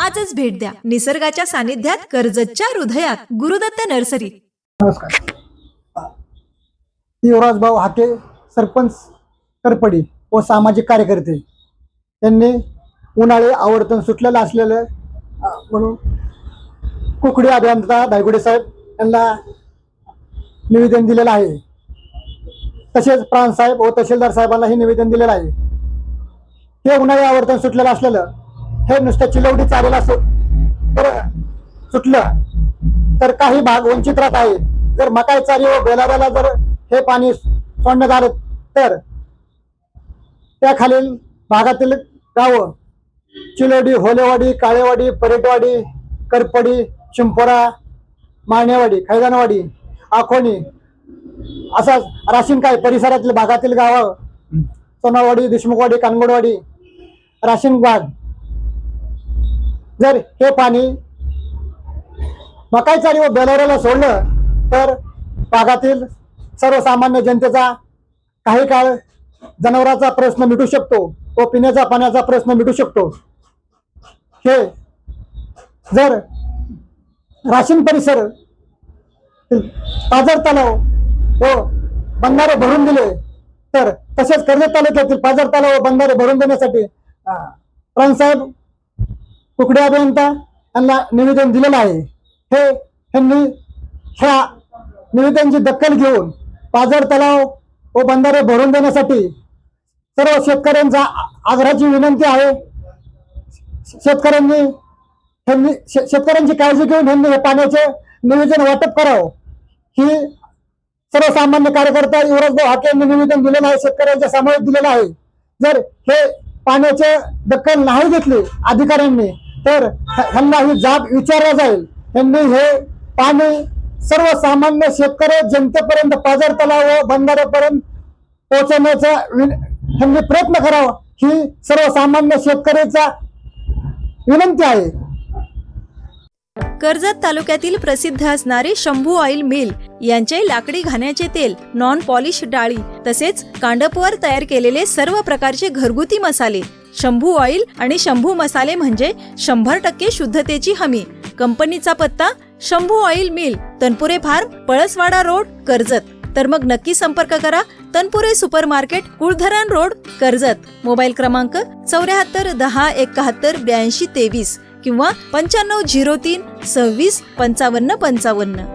आजच भेट द्या. निसर्गाच्या सानिध्यात कर्जतच्या हृदयात गुरुदत्त नर्सरी. नमस्कार. युवराज भाऊ हाके सरपंच करपडी व सामाजिक कार्यकर्ते. त्यांनी उन्हाळे आवर्तन सुटलेलं असलेलं म्हणून कुकडी अभियंता धायगुडे साहेब यांना निवेदन दिलेलं आहे. तसेच प्राणसाहेब व तहसीलदार साहेबांनाही निवेदन दिलेलं आहे. ते उन्हाळी आवर्तन सुटलेलं असलेलं हे नुसतं चिलवडी चालेल असं. तर सुटलं. तर काही भाग वंचित राहत आहे जर मकाय चारी व बेलाऱ्याला जर हे पाणी सोडण्यात आलं तर त्याखालील भागातील गावं चिलोडी होलेवाडी काळेवाडी परेटवाडी करपडी शिंपोरा माळणेवाडी खैदानवाडी आखोणी असाच राशीनकाय परिसरातील भागातील गावं सोनावाडी देशमुखवाडी कानगोडवाडी राशीन भाग. जर हे पाणी मकाई चारी व बेलोऱ्याला सोडलं तर भागातील सर्वसामान्य जनतेचा काही काळ जनावरांचा प्रश्न मिटू शकतो व पिण्याचा पाण्याचा प्रश्न मिटू शकतो. हे जर राशीन परिसर पाझर तलाव व बंधारे भरून दिले तर तसेच कर्जत तालुक्यातील पाझर तलाव व बंधारे भरून देण्यासाठी अं, प्राणसाहेब कुकडे अभियंता यांना निवेदन दिलेलं आहे. हे त्यांनी ह्या निवेदनची दखल घेऊन पाझर तलाव व बंधारे भरून देण्यासाठी सर्व शेतकऱ्यांचा आग्रहाची विनंती आहे. शेतकऱ्यांनी त्यांनी शे- शेतकऱ्यांची काळजी घेऊन त्यांनी हे पाण्याचे निवेदन वाटप करावं. ही सर्वसामान्य कार्यकर्ता युवराजभाऊ हाके यांनी निवेदन दिलेलं आहे शेतकऱ्यांच्या सामायिक दिलेलं आहे. जर हे पाण्याचे दखल नाही घेतली अधिकाऱ्यांनी तर ह्यांना ही जाब विचारला जाईल. त्यांनी हे पाणी सर्वसामान्य शेतकरी जनतेपर्यंत पाझर तलाव व बंधाऱ्यापर्यंत पोहोचवण्याचा त्यांनी प्रयत्न करावा. ही सर्वसामान्य शेतकऱ्याचा विनंती आहे. कर्जत तालुक्यातील प्रसिद्ध असणारे शंभू ऑइल मिल यांचे लाकडी घाण्याचे तेल नॉन पॉलिश डाळी तसेच कांडपवर तयार केलेले सर्व प्रकारचे घरगुती मसाले शंभू ऑइल आणि शंभू मसाले म्हणजे शंभर टक्के शुद्धतेची हमी. कंपनीचा पत्ता Shambhu oil mill Tanpure farm Palaswada road Karjat. तर मग नक्की संपर्क करा Tanpure super market Kuldharan road Karjat. Mobile क्रमांक चौऱ्याहत्तर दहा एकाहत्तर ब्याऐंशी तेवीस किंवा पंच्याण्णव झिरो तीन सव्वीस पंचावन्न पंचावन्न.